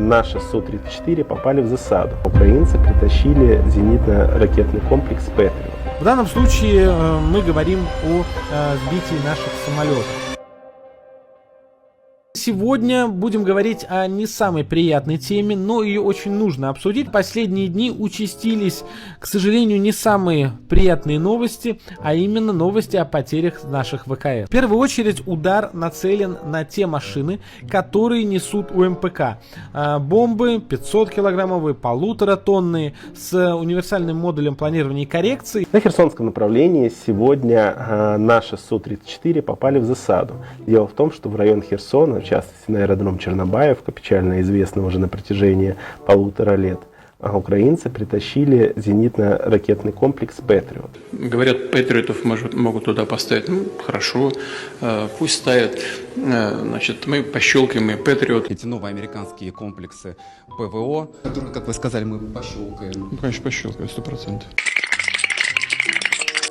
Наши Су-34 попали в засаду. Украинцы притащили зенитно-ракетный комплекс «Патриот». В данном случае э, мы говорим о э, сбитии наших самолетов. Сегодня будем говорить о не самой приятной теме, но ее очень нужно обсудить. Последние дни участились, к сожалению, не самые приятные новости, а именно новости о потерях наших ВКС. В первую очередь удар нацелен на те машины, которые несут УМПК. А, Бомбы 500 килограммовые, полуторатонные, с универсальным модулем планирования и коррекции. На Херсонском направлении сегодня э, наши Су-34 попали в засаду. Дело в том, что в район Херсона, в частности на аэродром Чернобаевка, печально известный уже на протяжении полутора лет, а украинцы притащили зенитно-ракетный комплекс «Патриот». Говорят, патриотов могут туда поставить. Ну, хорошо, э, пусть ставят. Э, Значит, мы пощелкаем и патриот. Эти новые американские комплексы ПВО, которые, как вы сказали, мы пощелкаем. Ну, конечно, пощелкаем, сто процентов.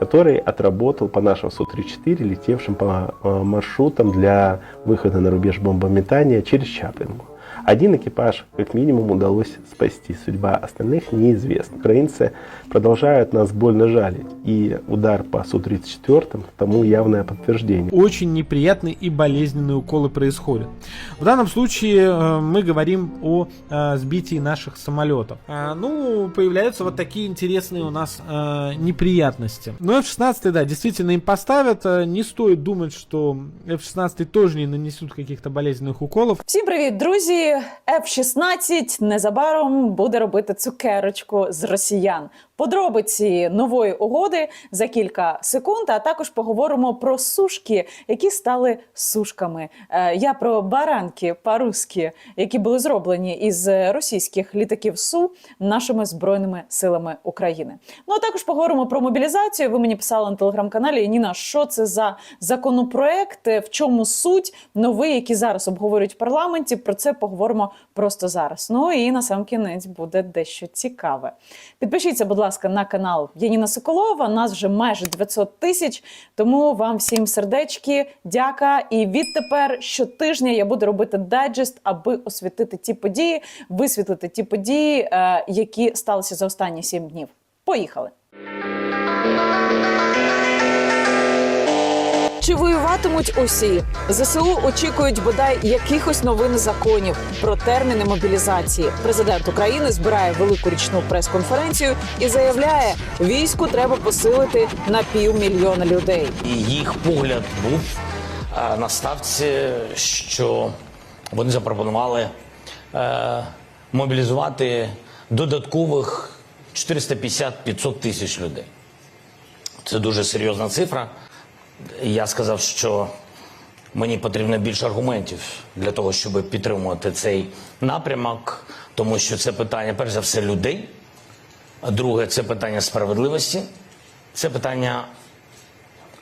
который отработал по нашим Су-34, летевшим по э, маршрутам для выхода на рубеж бомбометания через Чаплинку. Один экипаж, как минимум, удалось спасти. Судьба остальных неизвестна. Украинцы продолжают нас больно жалить. И удар по Су-34 тому явное подтверждение. очень неприятные и болезненные уколы происходят. В данном случае э, мы говорим о э, сбитии наших самолетов. А, ну, появляются вот такие интересные у нас э, неприятности. Но F-16, да, действительно им поставят. Э, Не стоит думать, что F-16 тоже не нанесут каких-то болезненных уколов. Всім привіт, друзі! F-16 незабаром буде робити цукерочку з росіян. Подробиці нової угоди за кілька секунд. А також поговоримо про сушки, які стали сушками. Е, Я про баранки по-русски, які були зроблені із російських літаків Су нашими збройними силами України. Ну а також поговоримо про мобілізацію. Ви мені писали на телеграм-каналі Ніна, що це за законопроект, в чому суть новий, який зараз обговорюють в парламенті. Про це поговоримо просто зараз. Ну і на сам кінець буде дещо цікаве. Підпишіться, будь ласка, на канал Яніна Соколова. Нас вже майже 900 тисяч. Тому вам всім сердечки, дяка. І відтепер щотижня я буду робити дайджест, аби освітити ті події, висвітлити ті події, е, які сталися за останні 7 днів. Поїхали! Чи воюватимуть усі? ЗСУ очікують бодай якихось новин законів про терміни мобілізації. Президент України збирає велику річну прес-конференцію і заявляє, війську треба посилити на півмільйона людей. І їх погляд був на ставці, що вони запропонували е, мобілізувати додаткових 450-500 тисяч людей. Це дуже серйозна цифра. Я сказав, що мені потрібно більше аргументів для того, щоб підтримувати цей напрямок, тому що це питання, перш за все, людей. Друге, це питання справедливості, це питання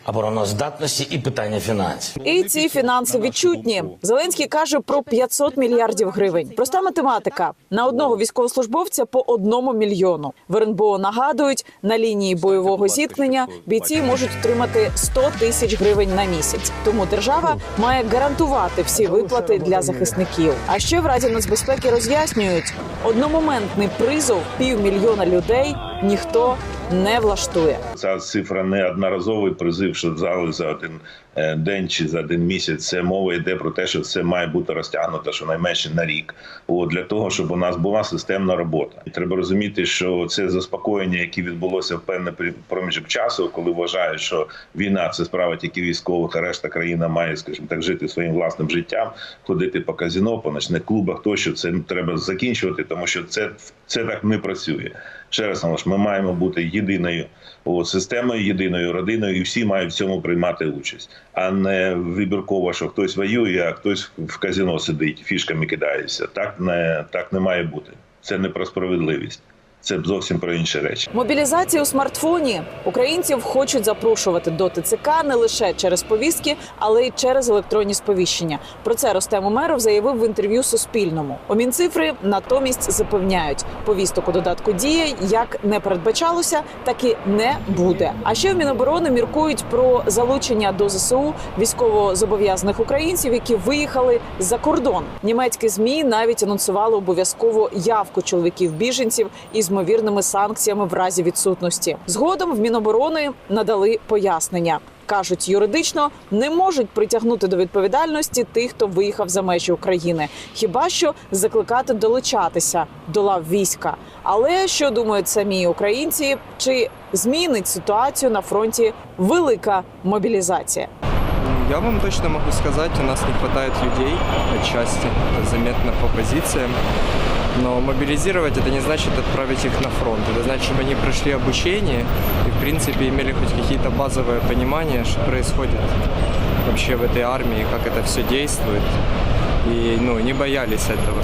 обороноздатності і питання фінансів. І ці фінанси відчутні. Зеленський каже про 500 мільярдів гривень. Проста математика на одного військовослужбовця по одному мільйону. В РНБО нагадують, на лінії бойового зіткнення бійці можуть отримати 100 тисяч гривень на місяць. Тому держава має гарантувати всі виплати для захисників. А ще в Раді нацбезпеки роз'яснюють, одномоментний призов півмільйона людей ніхто не влаштує. Ця цифра не одноразовий призив, що зали за один е, день чи за один місяць. Це мова йде про те, що це має бути розтягнуто щонайменше на рік. От для того, щоб у нас була системна робота. І треба розуміти, що це заспокоєння, яке відбулося в певний проміжок часу, коли вважають, що війна це справа тільки військових, а решта країна має, скажімо так, жити своїм власним життям, ходити по казіно, по ночних клубах. Тощо це треба закінчувати, тому що це, це так не працює. Ще раз наголошу, ми маємо бути єдиною системою, єдиною родиною, і всі мають в цьому приймати участь, а не вибірково, що хтось воює, а хтось в казино сидить, фішками кидається. Так не так не має бути. Це не про справедливість. Це зовсім про інші речі. Мобілізація у смартфоні українців хочуть запрошувати до ТЦК не лише через повістки, але й через електронні сповіщення. Про це Ростем Умеров заявив в інтерв'ю Суспільному. У Мінцифри натомість запевняють, повісток у додатку дія як не передбачалося, так і не буде. А ще в Міноборони міркують про залучення до ЗСУ військовозобов'язаних українців, які виїхали за кордон. Німецькі змі навіть анонсували обов'язкову явку чоловіків біженців із ймовірними санкціями в разі відсутності. Згодом в Міноборони надали пояснення. Кажуть, юридично не можуть притягнути до відповідальності тих, хто виїхав за межі України, хіба що закликати долучатися до лав війська. Але що думають самі українці? Чи змінить ситуацію на фронті велика мобілізація? Я вам точно могу сказать, у нас не хватает людей отчасти, это заметно по позициям. Но мобилизировать это не значит отправить их на фронт. Это значит, чтобы они прошли обучение и, в принципе, имели хоть какие-то базовые понимания, что происходит вообще в этой армии, как это все действует. И ну, не боялись этого.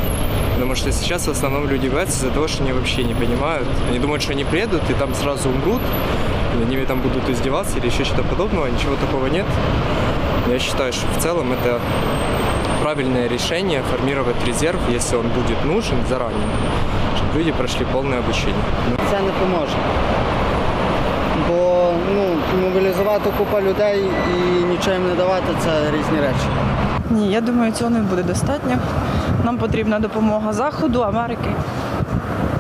Потому что сейчас в основном люди боятся из-за того, что они вообще не понимают. Они думают, что они приедут и там сразу умрут, и над ними там будут издеваться или еще что-то подобного. Ничего такого нет. Я считаю, что в целом это правильное решение формировать резерв, если он будет нужен заранее, чтобы люди прошли полное обучение. це не поможе. Бо ну, мобілізувати купа людей і нічого їм не давати це різні речі. Ні, я думаю, цього не буде достатньо. Нам потрібна допомога Заходу, Америки.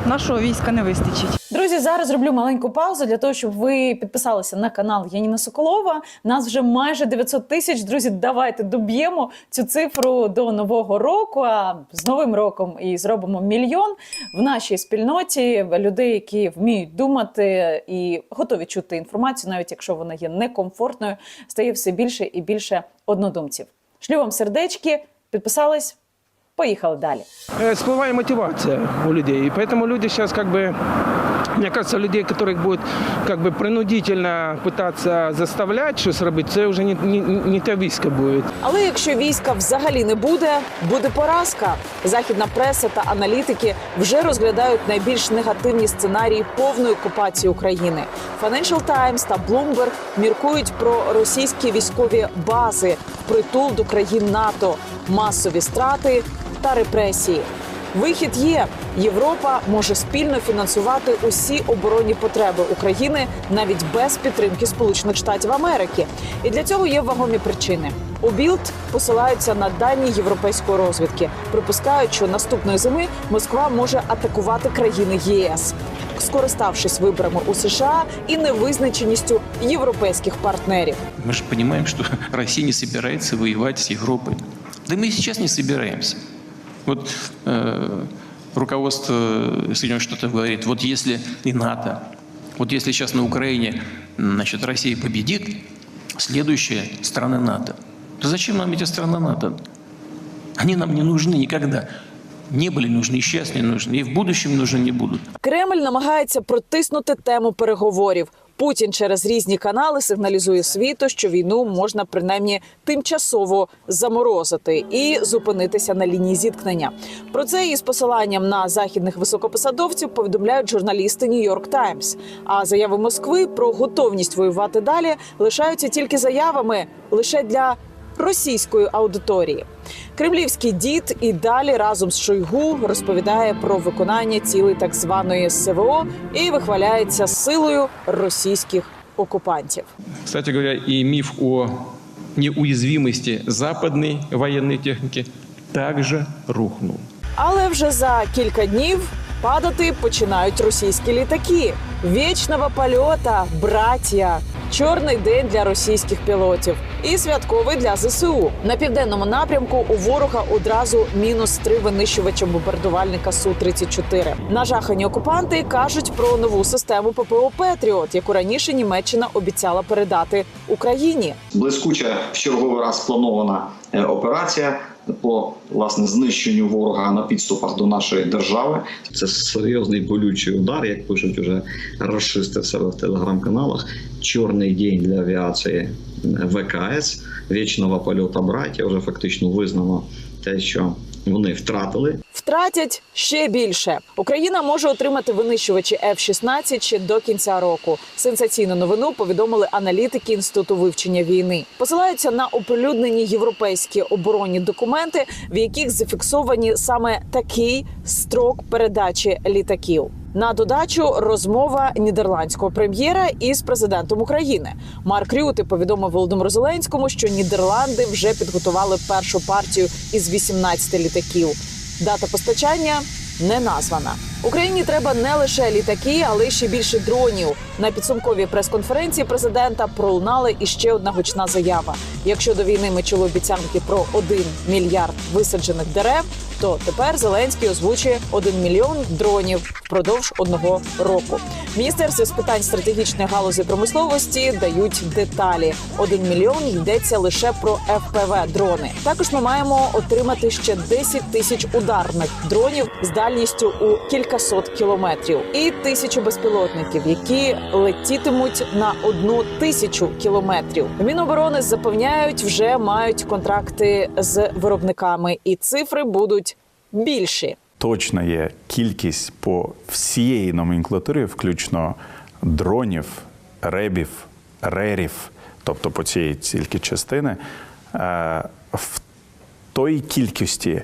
Нашого війська не вистачить. Друзі, зараз зроблю маленьку паузу для того, щоб ви підписалися на канал Яніна Соколова. Нас вже майже 900 тисяч. Друзі, давайте доб'ємо цю цифру до нового року. А з новим роком і зробимо мільйон в нашій спільноті людей, які вміють думати і готові чути інформацію, навіть якщо вона є некомфортною, стає все більше і більше однодумців. Шлю вам сердечки, підписались. Поїхали далі. Э, всплывает мотивация у людей. И поэтому люди сейчас как бы, мне кажется, людей, которых будет как бы принудительно пытаться заставлять щось робити, це вже не, не, не те військо буде. Але якщо війська взагалі не буде, буде поразка. Західна преса та аналітики вже розглядають найбільш негативні сценарії повної окупації України. Financial Times та Bloomberg міркують про російські військові бази, притул до країн НАТО, масові страти та репресії. Вихід є. Європа може спільно фінансувати усі оборонні потреби України навіть без підтримки Сполучених Штатів Америки. І для цього є вагомі причини. У Білд посилаються на дані європейської розвідки. Припускають, що наступної зими Москва може атакувати країни ЄС, скориставшись виборами у США і невизначеністю європейських партнерів. Мы же понимаем, что Россия не собирается воевать с Европой. Да мы и сейчас не собираемся. Вот э, руководство Соединенных Штатов говорит, вот если и НАТО, вот если сейчас на Украине значит, Россия победит, следующая страна НАТО. То зачем нам эти страны НАТО? Они нам не нужны никогда. Не были нужны, и сейчас не нужны, и в будущем нужны не будут. Кремль намагається протиснути тему переговорів. Путін через різні канали сигналізує світу, що війну можна принаймні тимчасово заморозити і зупинитися на лінії зіткнення. Про це із посиланням на західних високопосадовців повідомляють журналісти Нью-Йорк Таймс. А заяви Москви про готовність воювати далі лишаються тільки заявами лише для російської аудиторії. Кремлівський дід і далі разом з Шойгу розповідає про виконання цілей так званої СВО і вихваляється силою російських окупантів. Кстати говоря, и миф о неуязвимости западной военной техники также рухнул. Але вже за кілька днів падати починають російські літаки. Вічного польота, браття. Чорний день для російських пілотів і святковий для ЗСУ. На південному напрямку у ворога одразу мінус три винищувача бомбардувальника су 34 Нажахані окупанти кажуть про нову систему ППО Петріот, яку раніше Німеччина обіцяла передати Україні. блискуча в черговий раз спланована е, операція по власне знищенню ворога на підступах до нашої держави. Це серйозний болючий удар, як пишуть уже розшисти в себе в телеграм-каналах. Чорний день для авіації ВКС вічного польоту браття вже фактично визнано те, що вони втратили. Втратять ще більше. Україна може отримати винищувачі F-16 ще до кінця року. Сенсаційну новину повідомили аналітики інституту вивчення війни. Посилаються на оприлюднені європейські оборонні документи, в яких зафіксовані саме такий строк передачі літаків. На додачу розмова нідерландського прем'єра із президентом України. Марк Рюти повідомив Володимиру Зеленському, що Нідерланди вже підготували першу партію із 18 літаків. Дата постачання не названа. Україні треба не лише літаки, але й ще більше дронів. На підсумковій прес-конференції президента пролунала іще одна гучна заява. Якщо до війни ми чули обіцянки про 1 мільярд висаджених дерев, то тепер Зеленський озвучує 1 мільйон дронів впродовж одного року. Міністерство з питань стратегічної галузі промисловості дають деталі. 1 мільйон йдеться лише про ФПВ дрони. Також ми маємо отримати ще 10 тисяч ударних дронів з дальністю у кількасот кілометрів, і тисячу безпілотників, які летітимуть на одну тисячу кілометрів. Міноборони запевняють, вже мають контракти з виробниками, і цифри будуть більші. точно є кількість по всієї номенклатурі, включно дронів, ребів, рерів, тобто по цієї тільки частини, е, в той кількості,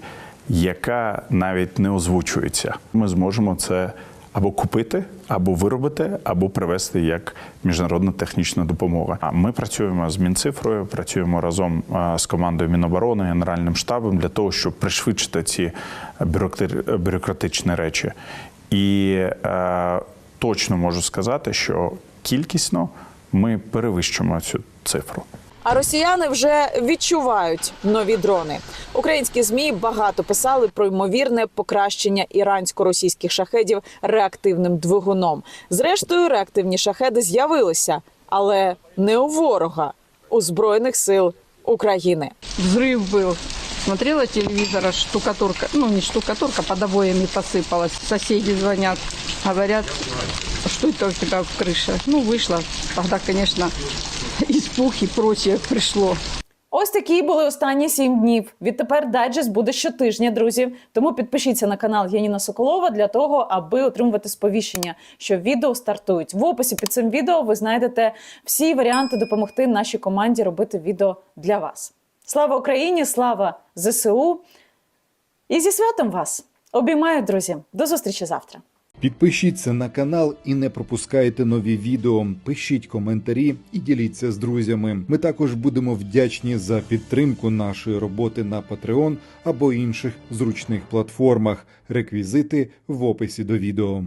яка навіть не озвучується. Ми зможемо це або купити, або виробити, або привезти як міжнародна технічна допомога. А ми працюємо з Мінцифрою, працюємо разом з командою Міноборони, Генеральним штабом для того, щоб пришвидшити ці бюрократи- бюрократичні речі. І е, точно можу сказати, що кількісно ми перевищимо цю цифру. А росіяни вже відчувають нові дрони. Українські змі багато писали про ймовірне покращення ірансько-російських шахедів реактивним двигуном. Зрештою, реактивні шахеди з'явилися, але не у ворога, у збройних сил України. Взрив был. Смотрела телевизор, аж штукатурка, ну не штукатурка, под обоями посыпалась. Соседи звонят, говорят, что это у тебя в крыше. Ну, вышла. Тогда, конечно, испуг и прочее пришло. Ось такі були останні сім днів. Відтепер дайджест буде щотижня, друзі. Тому підпишіться на канал Яніна Соколова для того, аби отримувати сповіщення, що відео стартують. В описі під цим відео ви знайдете всі варіанти допомогти нашій команді робити відео для вас. Слава Україні! Слава ЗСУ! І зі святом вас! Обіймаю, друзі! До зустрічі завтра! Підпишіться на канал і не пропускайте нові відео. Пишіть коментарі і діліться з друзями. Ми також будемо вдячні за підтримку нашої роботи на Patreon або інших зручних платформах. Реквізити в описі до відео.